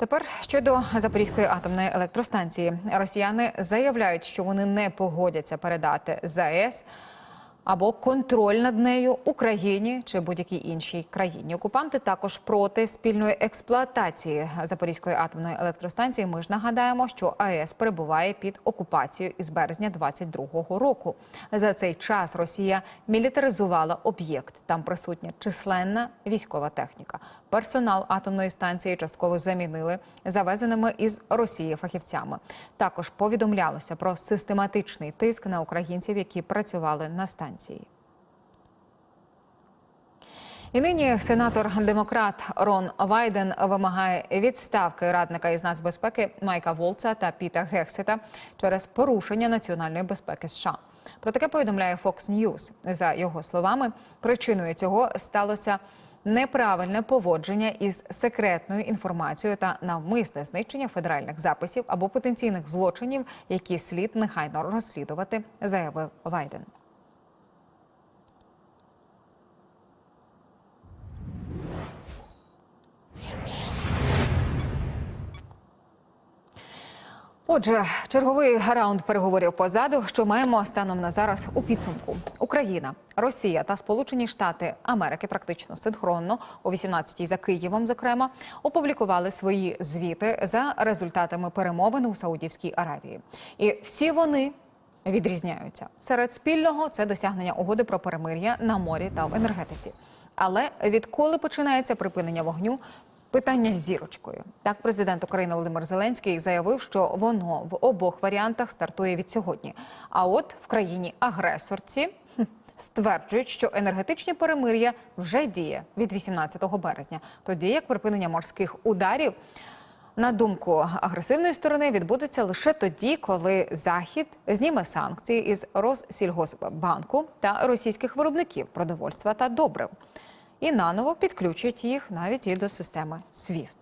Тепер щодо Запорізької атомної електростанції, росіяни заявляють, що вони не погодяться передати ЗАЕС або контроль над нею Україні чи будь-якій іншій країні. Окупанти також проти спільної експлуатації Запорізької атомної електростанції. Ми ж нагадаємо, що АЕС перебуває під окупацією із березня 22-го року. За цей час Росія мілітаризувала об'єкт. Там присутня численна військова техніка. Персонал атомної станції частково замінили завезеними із Росії фахівцями. Також повідомлялося про систематичний тиск на українців, які працювали на станції. І нині сенатор-демократ Рон Вайден вимагає відставки радника із нацбезпеки Майка Волца та Піта Гексета через порушення національної безпеки США. Про таке повідомляє Fox News. За його словами, причиною цього сталося неправильне поводження із секретною інформацією та навмисне знищення федеральних записів або потенційних злочинів, які слід негайно розслідувати, заявив Вайден. Отже, черговий раунд переговорів позаду. Що маємо станом на зараз у підсумку? Україна, Росія та Сполучені Штати Америки практично синхронно о 18-й за Києвом, зокрема, опублікували свої звіти за результатами перемовин у Саудівській Аравії, і всі вони. Відрізняються серед спільного це досягнення угоди про перемир'я на морі та в енергетиці. Але відколи починається припинення вогню, Питання з зірочкою. Так, президент України Володимир Зеленський заявив, що воно в обох варіантах стартує від сьогодні. А от в країні агресорці стверджують, що енергетичне перемир'я вже діє від 18 березня, тоді як припинення морських ударів. На думку агресивної сторони відбудеться лише тоді, коли Захід зніме санкції із Россільгосбанку та російських виробників продовольства та добрив і наново підключать їх навіть і до системи SWIFT.